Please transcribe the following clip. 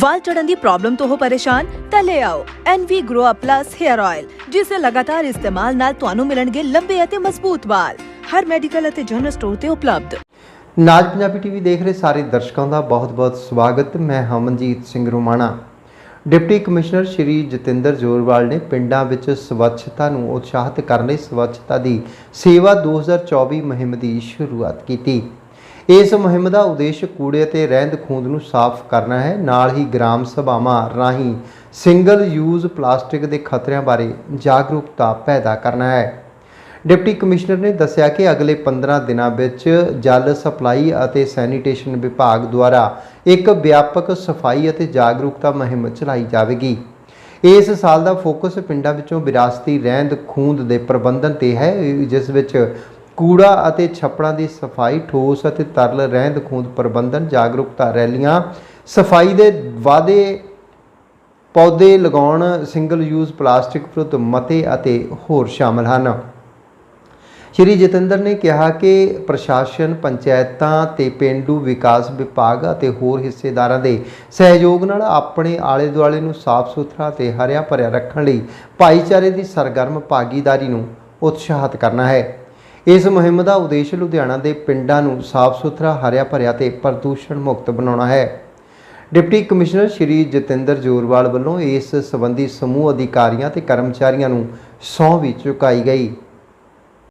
ਵਾਲ ਝੜਨ ਦੀ problem ਤੋਂ ਹੋ ਪਰੇਸ਼ਾਨ, ਤਾਂ ਲੈ ਆਓ NV Grow Up Plus Hair Oil ਜਿਸ ਦੇ ਲਗਾਤਾਰ ਇਸਤੇਮਾਲ ਨਾਲ ਤੁਹਾਨੂੰ ਮਿਲਣਗੇ ਲੰਬੇ ਅਤੇ ਮਜ਼ਬੂਤ ਵਾਲ। ਹਰ ਮੈਡੀਕਲ ਅਤੇ ਜਨਰਲ ਸਟੋਰ ਤੇ ਉਪਲਬਧ। ਨਾਜ ਪੰਜਾਬੀ ਟੀਵੀ ਦੇਖ ਰਹੇ ਸਾਰੇ ਦਰਸ਼ਕਾਂ ਦਾ ਬਹੁਤ-ਬਹੁਤ ਸਵਾਗਤ। ਮੈਂ ਹਮਨਜੀਤ ਸਿੰਘ ਰੋਮਾਣਾ। ਡਿਪਟੀ ਕਮਿਸ਼ਨਰ ਸ਼੍ਰੀ ਜਤਿੰਦਰ ਜੋਰਵਾਲ ਨੇ ਪਿੰਡਾਂ ਵਿੱਚ ਸਵੱਛਤਾ ਨੂੰ ਉਤਸ਼ਾਹਿਤ ਕਰਨ ਲਈ ਸਵੱਛਤਾ ਦੀ ਸੇਵਾ 2024 ਮੁਹਿੰਮ ਦੀ ਸ਼ੁਰੂਆਤ ਕੀਤੀ। ਇਸ ਮੁਹਿੰਮ ਦਾ ਉਦੇਸ਼ ਕੂੜੇ ਅਤੇ ਰਹਿੰਦ ਖੂੰਦ ਨੂੰ ਸਾਫ਼ ਕਰਨਾ ਹੈ। ਨਾਲ ਹੀ ਗ੍ਰਾਮ ਸਭਾਵਾਂ ਰਾਹੀਂ ਸਿੰਗਲ ਯੂਜ਼ ਪਲਾਸਟਿਕ ਦੇ ਖਤਰਿਆਂ ਬਾਰੇ ਜਾਗਰੂਕਤਾ ਪੈਦਾ ਕਰਨਾ ਹੈ। ਡਿਪਟੀ ਕਮਿਸ਼ਨਰ ਨੇ ਦੱਸਿਆ ਕਿ ਅਗਲੇ 15 ਦਿਨਾਂ ਵਿੱਚ ਜਲ ਸਪਲਾਈ ਅਤੇ ਸੈਨੀਟੇਸ਼ਨ ਵਿਭਾਗ ਦੁਆਰਾ ਇੱਕ ਵਿਆਪਕ ਸਫ਼ਾਈ ਅਤੇ ਜਾਗਰੂਕਤਾ ਮੁਹਿੰਮ ਚਲਾਈ ਜਾਵੇਗੀ। ਇਸ ਸਾਲ ਦਾ ਫੋਕਸ ਪਿੰਡਾਂ ਵਿੱਚੋਂ ਵਿਰਾਸਤੀ ਰਹਿੰਦ ਖੂੰਦ ਦੇ ਪ੍ਰਬੰਧਨ ਤੇ ਹੈ, ਜਿਸ ਵਿੱਚ ਕੂੜਾ ਅਤੇ ਛੱਪੜਾਂ ਦੀ ਸਫ਼ਾਈ, ਠੋਸ ਅਤੇ ਤਰਲ ਰਹਿੰਦ ਖੂੰਦ ਪ੍ਰਬੰਧਨ, ਜਾਗਰੂਕਤਾ ਰੈਲੀਆਂ, ਸਫ਼ਾਈ ਦੇ ਵਾਅਦੇ ਪੌਦੇ ਲਗਾਉਣ ਸਿੰਗਲ ਯੂਜ਼ ਪਲਾਸਟਿਕ ਵਿਰੁੱਧ ਮਤੇ ਅਤੇ ਹੋਰ ਸ਼ਾਮਲ ਹਨ। ਸ਼੍ਰੀ ਜਤਿੰਦਰ ਨੇ ਕਿਹਾ ਕਿ ਪ੍ਰਸ਼ਾਸਨ, ਪੰਚਾਇਤਾਂ ਤੇ ਪਿੰਡੂ ਵਿਕਾਸ ਵਿਭਾਗ ਅਤੇ ਹੋਰ ਹਿੱਸੇਦਾਰਾਂ ਦੇ ਸਹਿਯੋਗ ਨਾਲ ਆਪਣੇ ਆਲੇ ਦੁਆਲੇ ਨੂੰ ਸਾਫ਼ ਸੁਥਰਾ ਤੇ ਹਰਿਆ ਭਰਿਆ ਰੱਖਣ ਲਈ ਭਾਈਚਾਰੇ ਦੀ ਸਰਗਰਮ ਭਾਗੀਦਾਰੀ ਨੂੰ ਉਤਸ਼ਾਹਿਤ ਕਰਨਾ ਹੈ। ਇਸ ਮੁਹਿੰਮ ਦਾ ਉਦੇਸ਼ ਲੁਧਿਆਣਾ ਦੇ ਪਿੰਡਾਂ ਨੂੰ ਸਾਫ਼ ਸੁਥਰਾ, ਹਰਿਆ ਭਰਿਆ ਤੇ ਪ੍ਰਦੂਸ਼ਣ ਮੁਕਤ ਬਣਾਉਣਾ ਹੈ। ਡਿਪਟੀ ਕਮਿਸ਼ਨਰ ਸ਼੍ਰੀ ਜਤਿੰਦਰ ਜੋਰਵਾਲ ਵੱਲੋਂ ਇਸ ਸੰਬੰਧੀ ਸਮੂਹ ਅਧਿਕਾਰੀਆਂ ਤੇ ਕਰਮਚਾਰੀਆਂ ਨੂੰ ਸਹੁੰ ਵੀ ਚੁਕਾਈ ਗਈ।